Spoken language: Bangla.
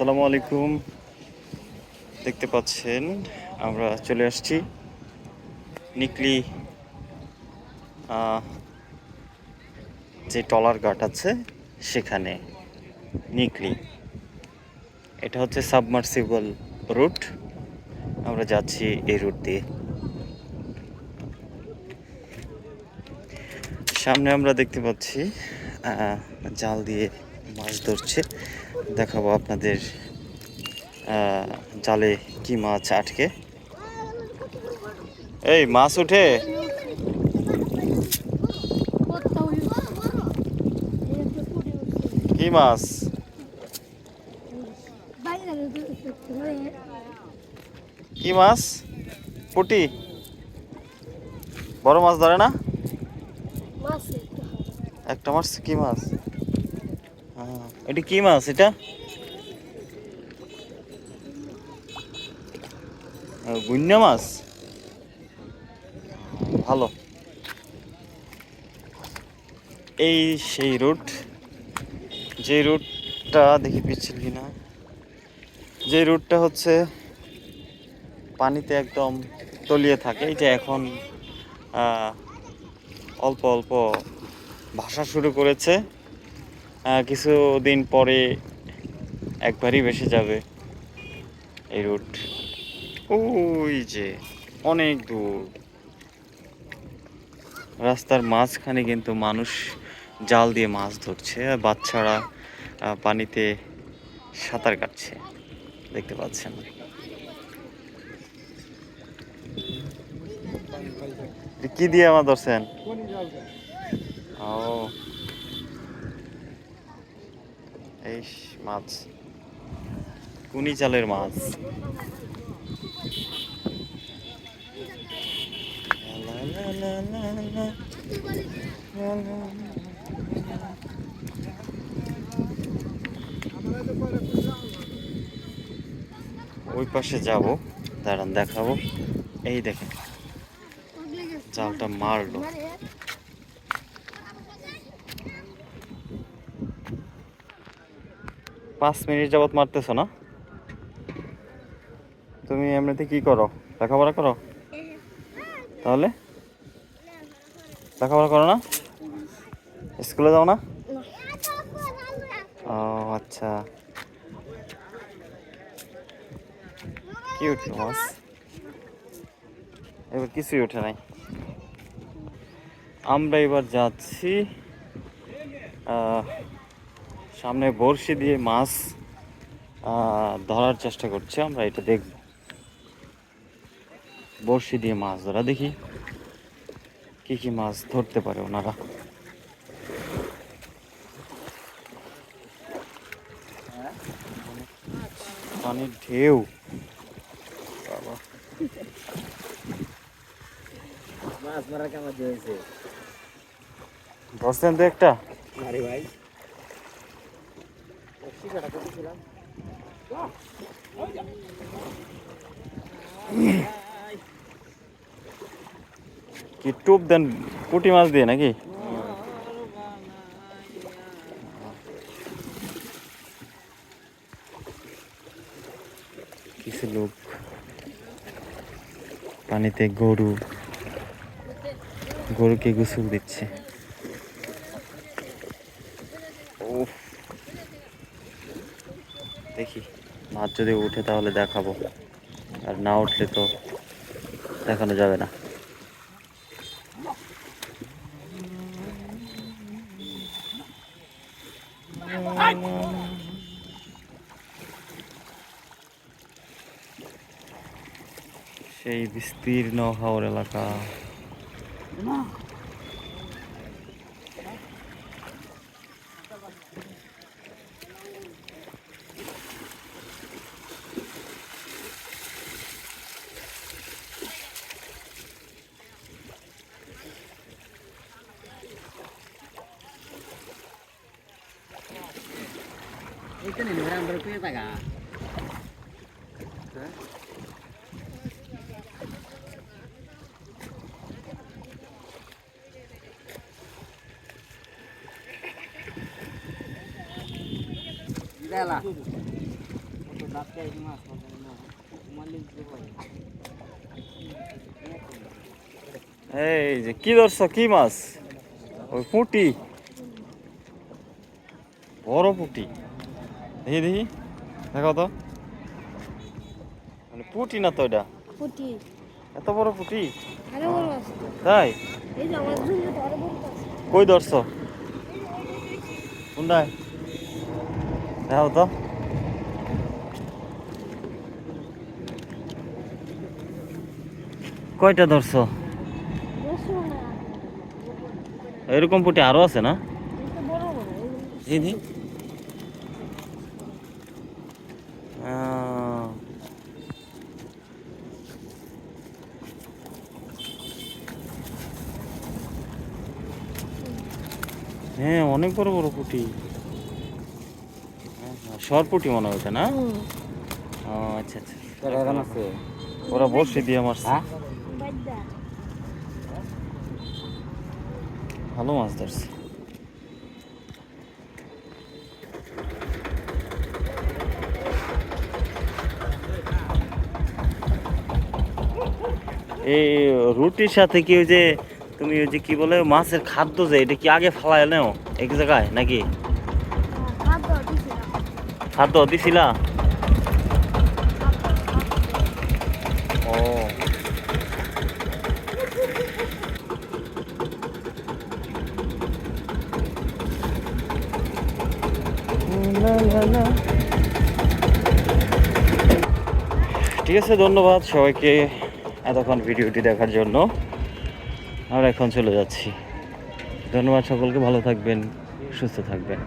আসসালামু আলাইকুম। দেখতে পাচ্ছেন, আমরা চলে আসছি নিকলি যে টলার ঘাট আছে সেখানে, নিকলি। এটা হচ্ছে সাবমার্সিবল রুট। আমরা যাচ্ছি এই রুট দিয়ে। সামনে আমরা দেখতে পাচ্ছি জাল দিয়ে মাছ ধরছে। দেখাবো আপনাদের জালে কি মাছ আটকে। এই মাছ উঠে। কি মাছ? কি মাছ? পুটি। বড় মাছ ধরে না? একটা মাছ কি মাছ? এটা কি মাছ এটা? গুন্না মাছ? ভালো। এই সেই রুট, যে রুটটা দেখি পিচ্ছিল কিনা? যে রুটটা হচ্ছে পানিতে একদম তলিয়ে থাকে। এটা এখন অল্প অল্প ভাষা শুরু করেছে। কিছুদিন পরে একবারই বেশি যাবে এই রুট ওই যে অনেক দূর। রাস্তার মাঝখানে কিন্তু মানুষ জাল দিয়ে মাছ ধরছে আর বাচ্চারা পানিতে সাঁতার কাটছে। দেখতে পাচ্ছেন। কি দিয়ে আমার ধরছেন? ও এই মাছ। কুনি চালের মাছ। ওই পাশে যাব। দাঁড়ান দেখাবো। এই দেখেন জালটা মারলো। পাঁচ মিনিট যাবৎ মারতেছো না? তুমি এমনিতে কি করো? লেখাপড়া করো? তাহলে? লেখাপড়া করো না? স্কুলে যাও না? ও আচ্ছা। কি উঠল মাছ এবার কিছুই ওঠে নাই। আমরা এবার যাচ্ছি সামনে বড়শি দিয়ে মাছ ধরার চেষ্টা করছি। আমরা এটা দেখব বড়শি দিয়ে মাছ ধরা। দেখি কি কি মাছ ধরতে পারে ওনারা। পানির ঢেউ। মাছ মারার কামা দিয়েছে ধরছেন তো একটা? আরে ভাই। কি টুপ দেন পুঁটি মাছ দিয়ে নাকি? কিছু লোক পানিতে গরু গরুকে গোসল দিচ্ছে। মাছ যদি উঠে তাহলে দেখাবো। আর না উঠলে তো দেখানো যাবে না। সেই বিস্তীর্ণ হাওর এলাকা। Itu nih orang berpikir tak kah? Dah lah. বাচ্চা এই মাছ মাছ না মালিক যে বলে এই যে কি ধরছো, কি মাছ ওই পুঁটি বড় পুঁটি দেখি দেখি। দেখো তো। মানে পুঁটি না তো এটা? পুটি। এত বড় পুঁটি? তাই? কই ধরছো? কোনটায়? দেখো তো। কয়টা ধরছো? এরকম পুঁটি আরও আছে না? দিদি হ্যাঁ অনেক বড় বড় পুঁটি। সর পুঁটি মনে হয় ওটা না? ও আচ্ছা আচ্ছা। ওরা বসে দিয়ে মারছে। হ্যাঁ? ভালো মাছ ধরছে। এই রুটির সাথে কি ওই যে তুমি ওই যে কি বলে, মাছের খাদ্য যে, এটা কি আগে ফালায় নেও এক জায়গায় নাকি? খাদ্য দিছে খাদ্য দিছিলা ঠিক আছে, ধন্যবাদ সবাইকে এতক্ষণ ভিডিওটি দেখার জন্য। আমরা এখন চলে যাচ্ছি। ধন্যবাদ সকলকে ভালো থাকবেন সুস্থ থাকবেন।